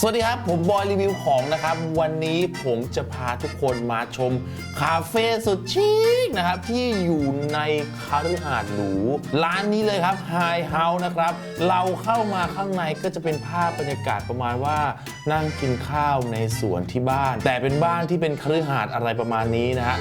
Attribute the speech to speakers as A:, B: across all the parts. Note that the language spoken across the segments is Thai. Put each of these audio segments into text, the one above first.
A: สวัสดีครับ ผมบอยรีวิวของนะครับ วันนี้ผมจะพาทุกคนมาชม คาเฟ่สุดชิคนะครับ ที่อยู่ในคาฤหาสน์หรูร้านนี้เลยครับ High House นะครับ เราเข้ามาข้างในก็จะเป็นภาพบรรยากาศประมาณว่า นั่งกินข้าวในสวนที่บ้าน แต่เป็นบ้านที่เป็นคฤหาสน์อะไรประมาณนี้นะฮะ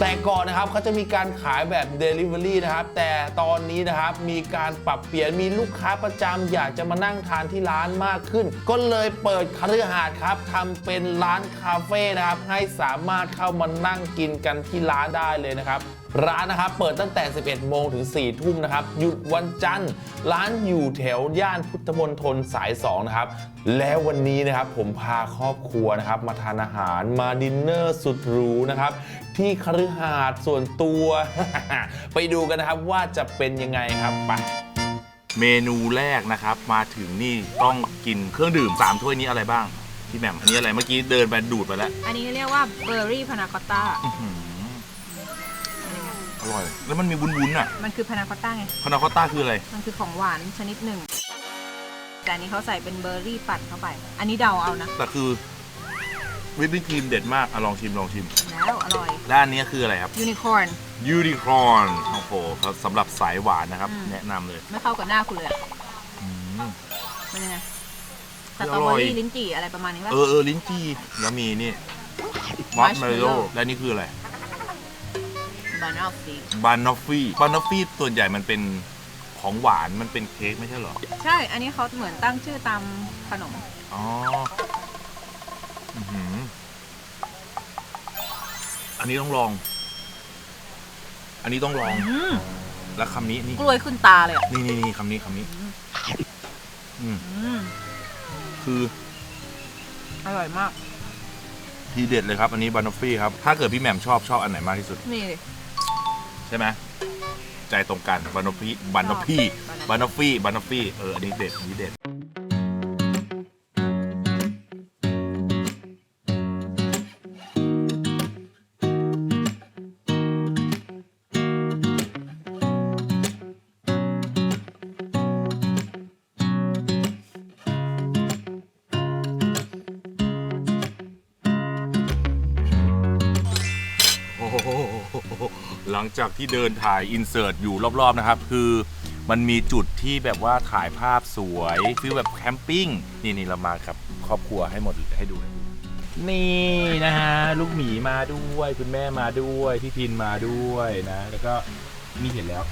A: แต่ก่อนนะครับเขาจะมีการขายแบบ Delivery นะครับ แต่ตอนนี้นะครับมีการปรับเปลี่ยนมีลูกค้าประจำอยากจะมานั่งทานที่ร้านมากขึ้น ก็เลยเปิดคฤหาสน์ครับทำเป็นร้านคาเฟ่นะครับให้สามารถเข้ามานั่งกินกันที่ร้านได้เลยนะครับ ร้านนะครับเปิดตั้งแต่ 11 โมงถึง 4 ทุ่มนะครับ หยุดวันจันทร์ ร้านอยู่แถวย่านพุทธมณฑลสาย 2 นะครับ แล้ววันนี้นะครับผมพาครอบครัวนะครับมาทานอาหารมาดินเนอร์สุดหรูนะครับ ที่คฤหาสน์ส่วนตัว ไปดูกันนะครับว่าจะเป็นยังไงครับไป
B: เมนูแรกนะครับ มาถึงนี่ต้องกินเครื่องดื่ม 3 ถ้วยนี้อะไรบ้าง พี่แหม่มอันนี้อะไรเมื่อกี้เดินไปดูดไปแล้ว
C: อันนี้เรียกว่าเบอร์รี่พานาคอตต้า
B: อื้อหืออร่อย แล้วมันมีวุ้นๆอะ
C: มันคือพานาคอตต้าไง
B: พานาคอตต้าคืออะไร
C: มันคือของหวานชนิดหนึ่ง แต่อันนี้เขาใส่เป็นเบอร์รี่ปั่นเข้าไป อันนี้เดาเอานะ
B: แต่คือวิปปิ้งครีมเด็ดมากอะลองชิมลองชิม
C: แล้วอร่อย
B: และอันนี้คืออะไรครับ
C: ยูนิคอร์น
B: ยูนิคอร์น โอ้โหครับสำหรับสายหวานนะครับ
C: อืม
B: แนะนำเลย
C: ไม่เข้ากับหน้าคุณเลยอะ
B: อืม
C: เป็นยังไงส
B: อ
C: ตรอเบ
B: ร่
C: อ
B: อย
C: รี่ลิ้นจี่อะไรประมาณนี้ป่ะ
B: เออเออลิ้นจี่แล้วมีนี่มัสเมลโล่
C: Marshmallow
B: และนี่คืออะไร
C: บานอฟฟี
B: บานอฟฟี่บานอฟฟี่ส่วนใหญ่มันเป็นของหวานมันเป็นเค้กไม่ใช่เหรอ
C: ใช่ อันนี้เขาเหมือนตั้งชื่อตามขนม
B: อ๋ออื้อหืออันนี้ต้องลอง อันนี้ต้องลอง
C: อืม
B: แล้วคำนี้นี่
C: กล้วยขึ้นตาเลยอะ
B: นี่นี่นี่คำนี้คำนี้อืม
C: อืม
B: คือ
C: อร่อยมาก
B: ทีเด็ดเลยครับ อันนี้บานอฟฟี่ครับ ถ้าเกิดพี่แหม่มชอบชอบอันไหนมากที่สุด
C: นี่ดิ
B: ใช่ไหมใจตรงกันบานอฟฟี่บานอฟฟี่
C: ชอบ
B: บานอฟฟี่บานอฟฟี่เอออันนี้เด็ดอันนี้เด็ด ลังจากที่เดินถ่ายอินเสิร์ตอยู่รอบๆนะครับ คือมันมีจุดที่แบบว่าถ่ายภาพสวยฟิลแบบแคมปิ้งนี่นี่เรามาครับ ครอบครัวให้หมดให้ดูให้ดูนี่นะฮะลูกหมีมาด้วยคุณแม่มาด้วยพี่พินมาด้วยนะ แล้วก็มีเห็นแล้ว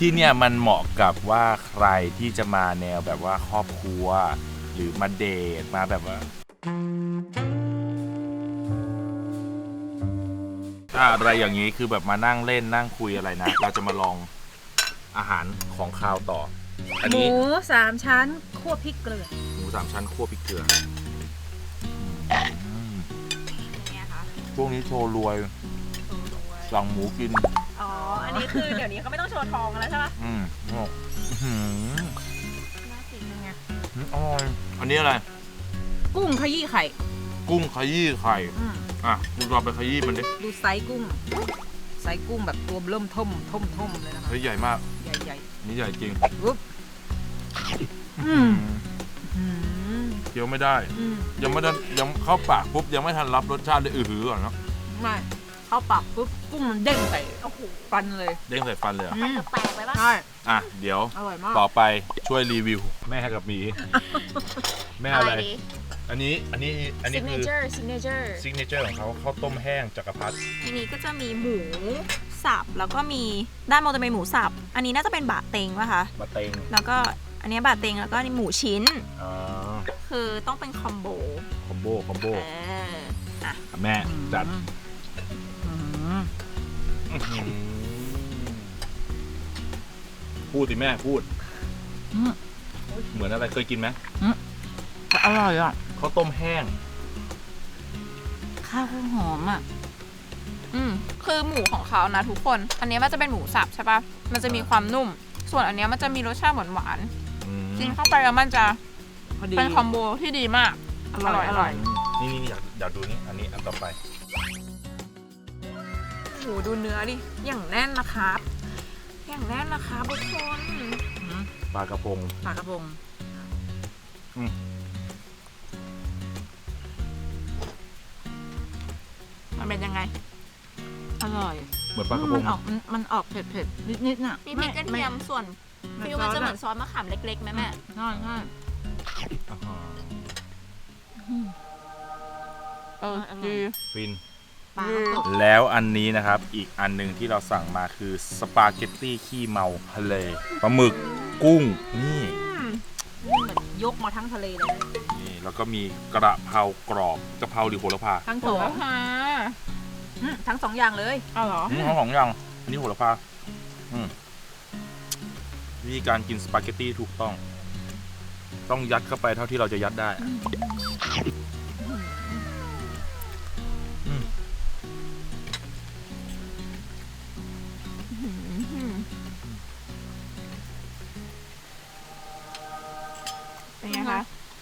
B: ที่เนี่ยมันเหมาะกับว่าใครที่จะมาแนวแบบว่าครอบครัว หรือมาเดทมาแบบว่า ถ้าอะไรอย่างนี้คือแบบมานั่งเล่นนั่งคุยอะไรนะ เราจะมาลองอาหารของคาวต่อ อัน
C: หมู
B: นี้
C: สามชั้นคั่วพริกเกลือ
B: หมูสามชั้นคั่วพริกเกลืออืม
C: เนี่ยค่ะ
B: พวกนี้โชว์รวยสั่งหมูกิน
C: อ๋อ อันนี้คือเดี๋ยวนี้เขาไม่ต้องโชว์ทองแล้วใช่ปะ
B: อืมอื้อหือ
C: น่ากินไง
B: อร่อยอันนี้อะไร
C: กุ้งขยี้ไข่
B: กุ้งขยี้ไข่
C: อืม
B: อะคุณลองไปขยี้มันดิ
C: ดูไซส์กุ้ง ไซส์กุ้งแบบตัวเริ่มท่มท่มท่มเลยนะคะ
B: เฮ้ยใหญ่มาก
C: ใหญ่
B: นี่ใหญ่จริง
C: ๆปุ๊บอืมอืม
B: เคี้ยวไม่ได้
C: อืม
B: ยังไม่ทันยังเข้าปากปุ๊บยังไม่ทันรับรสชาติเลยอือหือก่อนเนาะ
C: ไม่เข้าปากปุ๊บกุ้งมันเด้งใส่โอ้โหฟันเลย
B: เด้งใส่ฟันเลยเหรอ
C: อืม
D: แปลกไปปะ
C: ใช่
B: อะเดี๋ยว
C: อร่อยมาก
B: ต่อไปช่วยรีวิว แม่กับหมี แม่อะไร
D: ดี
B: อันนี้อันนี้อันนี้คือ
D: signature signature
B: ซิกเนเจอร์ของเขาข้าวต้มแห้งจักรพรรดิ
E: ทีนี้ก็จะมีหมูสับแล้วก็มีด้านบนจะเป็นหมูสับ อันนี้น่าจะเป็นบะเต็งป่ะคะ
B: มาเต็ง
E: แล้วก็อันนี้บะเต็งแล้วก็นี่หมูชิ้น
B: อ่า
E: คือต้องเป็นคอมโบ
B: คอมโบคอมโบ
E: เอออะ
B: แม่จัด
C: อืม
B: อื้อหือพูดสิแม่พูด
C: อืม
B: เหมือนอะไรเคยกินไหม
C: แต่อร่อยอะ
B: ข้าวต้มแห้ง
C: ข้าวก็หอมอะ
D: อืมคือหมูของเขานะทุกคน อันนี้มันจะเป็นหมูสับใช่ปะมันจะมีความนุ่ม ส่วนอันเนี้ยมันจะมีรสชาติหวานหวาน
B: อืม
D: ๆกินเข้าไปแล้วมันจะ
C: พอดี
D: เป็นคอมโบที่ดีมาก
C: อร่อย
D: อร่อย
B: นี่นี่นี่อยากอยากดูนี่ อันนี้อันต่อไป
D: โหดูเนื้อดิ อย่างแน่นนะครับ อย่างแน่นนะคะทุกคน
B: ปลากระพง
E: ปลากระพง
B: อืม
D: มันเป็นยังไง
E: อร่อย
B: เหมือนปลากระพ
E: มั
B: ง
E: นออกมันมันออกเผ็ดเผ็ดนิดนิดๆน่ะ
D: มีพริกกระเทียมส่วนฟิลมันจะเหมือนซอสมะขามเล็กๆไหมแม่
E: ใช่ใช่
B: อ่าฮะ
D: เออดี
B: ฟิน
E: ปลากระพง
B: แล้วอันนี้นะครับอีกอันหนึ่งที่เราสั่งมาคือสปาเกตตี้ขี้เมาทะเลปลาหมึกกุ้งนี่
C: เหมือนยกมาทั้งทะเลเลย
B: นี่ แล้วก็มีกระเพรากรอบกระเพราหรือโหระพา
C: ทั้ง
D: โห
C: สอง
D: ระพา
C: อืมทั้งสองอย่างเลย
D: เอาเหรอ
B: อืมทั้งสองอย่างอันนี้โหระพาอืมวิธีการกินสปาเกตตี้ถูกต้อง ต้องยัดเข้าไปเท่าที่เราจะยัดได้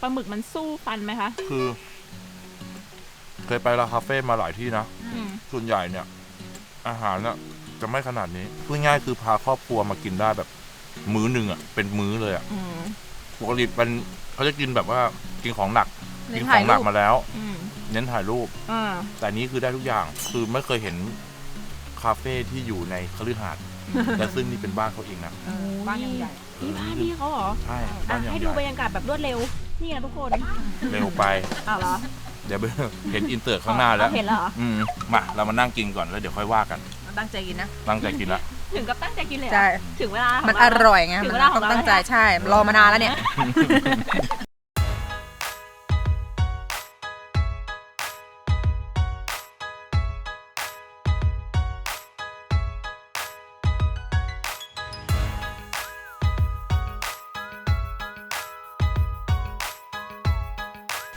D: ปลาหมึกมันสู้ฟันไหมคะ
B: คือ เคยไปร้านคาเฟ่มาหลายที่นะ
D: อืม
B: ส่วนใหญ่เนี่ย อาหารน่ะจะไม่ขนาดนี้พูดง่ายๆคือพาครอบครัวมากินได้แบบ มื้อหนึ่งอะเป็นมื้อเลยอะ
D: อืม
B: ปกติเป็นเขาจะกินแบบว่ากินของหนัก
C: เน้
B: กิ
C: น
B: นข
C: ถ่า
B: อยงห
C: รู
B: นัก
C: ป
B: มาแล้ว
D: อืม
B: เน้นถ่ายรูป
D: อ่า
B: แต่อันนี้คือได้ทุกอย่าง คือไม่เคยเห็นคาเฟ่ที่อยู่ในคฤหาสน์และซึ่งนี่เป็นบ้านเขาเองนะ
C: เออบ้านยังใหญ่
E: นี่บ้านพี่เขาเหรอ
B: ใช่
E: อะ
B: บ้านอย่าง
E: ให้
B: ให
E: ดู
B: ญ่
E: บรรยากาศแบบรวดเร็ว นี่นะทุกคน
B: เร็วไป
E: อ้าวเหรอ
B: เดี๋ยวเห็นอินเตอร์ข้างหน้าแล้ว
E: เห็นแล้วเหรอ
B: อืมมาเรามานั่งกินก่อนแล้วเดี๋ยวค่อยว่ากัน
C: ตั้งใจกินนะ
B: ตั้งใจกินละ
E: ถึงกับตั้งใจกินเลยเหรอ
C: ใช่
E: ถึงเวลาของ
C: มัน
E: เา
C: อ
E: แล้ว
C: ร่อยไง
E: ถึ
C: มัน
E: งเวลาข
C: ต้
E: อ
C: องง
E: เรา
C: ตั้งใจ
E: แล้ว
C: ใช่รอมานานแล้วเนี่ย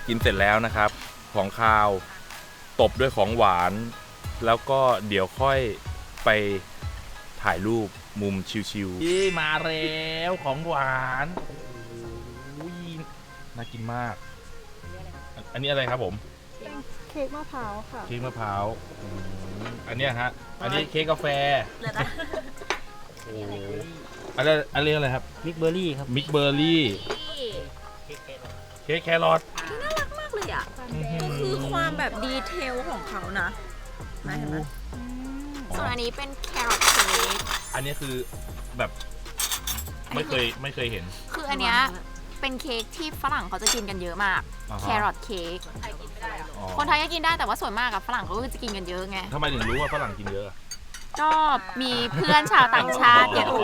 B: กินเสร็จแล้วนะครับ ของคาวตบด้วยของหวาน แล้วก็เดี๋ยวค่อยไปถ่ายรูปมุมชิวๆที่มาแล้วของหวานโอ้ยน่ากินมาก อันนี้อะไรครับผม
E: เค้กมะพร้าวค่ะ
B: เค้กมะพร้าวอืมอันเนี้ยฮะ อันนี้เค้กกาแฟ
E: เหลือแต่
B: โอ้โหอันนี้อันนี้อะไรครับ
F: มิกเบอร์รี่ครับ
B: มิกเบอร์รี่เค้กแครอท
E: แบบดีเทลของเขานะนะเห็นไหม
D: ส่วนอันนี้เป็นแครอทเค้ก
B: อันนี้คือแบบไม่เคยไม่เคยเห็น
D: คืออันเนี้ยเป็นเค้กที่ฝรั่งเขาจะกินกันเยอะมาก
B: อ่าฮะ
D: แครอทเค้ก
B: อ๋อ
D: คนไทยก็กินได้แต่ว่าส่วนมากกับฝรั่งเขาก็จะกินกันเยอะไง
B: ทำไมถึงรู้ว่าฝรั่งกินเยอะอะ
D: ก็มีเพื่อนชาวต่างชาติเยอะ
B: โอ้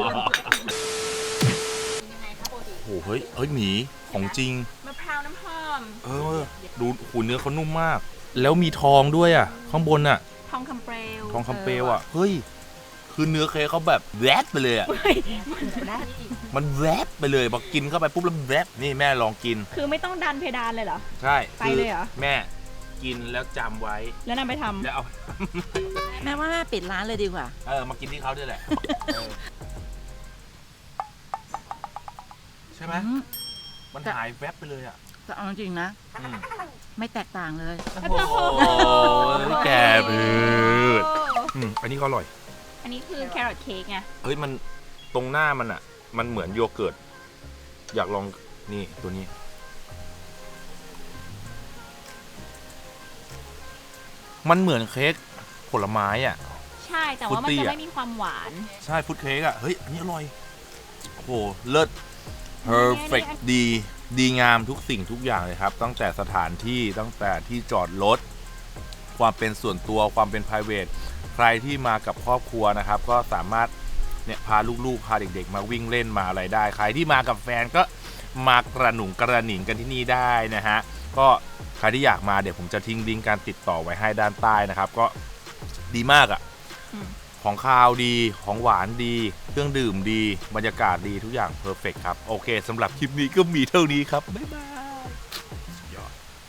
B: โหเฮ้ยเฮ้ยหมีของจริง
D: มะพร้าวน้ำหอม
B: เออดูหูเนื้อเขานุ่มมาก แล้วมีทองด้วยอะ ข้างบนอะ
E: ทองคำเปลว
B: ทองคำเปลวอะ เฮ้ย คือเนื้อเค้กเขาแบบแวบไปเลยอะมันแวบไปเลยพอกินเข้าไปปุ๊บแล้วแวบนี่แม่ลองกิน
E: คือไม่ต้องดันเพดานเลยเหรอ
B: ใช่
E: ไปเลยเหรอ
B: แม่กินแล้วจำไว้
E: แล้วนำไปทำ
B: แล้วเอา
C: แม่ว่าแม่ปิดร้านเลยดีกว่า
B: เออ มากินที่เขาด้วยแหละ เออใช่ไหม มันหายแวบไปเลยอะ
C: แต่เอาจริงๆนะ
B: อืม
C: ไม่แตกต่างเลย
B: โอ้โหแกพืดอืมอันนี้ก็อร่อย
E: อันนี้คือแครอทเค้กไง
B: เฮ้ยมันตรงหน้ามันอะ มันเหมือนโยเกิร์ต อยากลองนี่ตัวนี้ มันเหมือนเค้กผลไม้อะ
E: ใช่ แต่ว่ามัน
B: ฟรุตตี้
E: จะ
B: อะ
E: ไม่มีความหวาน
B: ใช่ฟุตเค้กอะ เฮ้ย อันนี้อร่อย โอ้โหเลิศ perfect ดี ดีงามทุกสิ่งทุกอย่างเลยครับ ตั้งแต่สถานที่ตั้งแต่ที่จอดรถความเป็นส่วนตัวความเป็น p r i v a t ใครที่มากับครอบครัวนะครับ ก็สามารถเนี่ยพาลูกๆพาเด็ก ๆ มาวิ่งเล่นมาอะไรได้ ใครที่มากับแฟนก็มากระหนุงกระหนิงกันที่นี่ได้นะฮะก็ใครที่อยากมาเดี๋ยวผมจะทิ้งลิงก์การติดต่อไว้ให้ด้านใต้นะครับ ก็ดีมากอะ่ะ ของคาวดี ของหวานดี เครื่องดื่มดี บรรยากาศดีทุกอย่างเพอร์เฟกครับ โอเคสำหรับคลิปนี้ก็มีเท่านี้ครับ บ๊ายบาย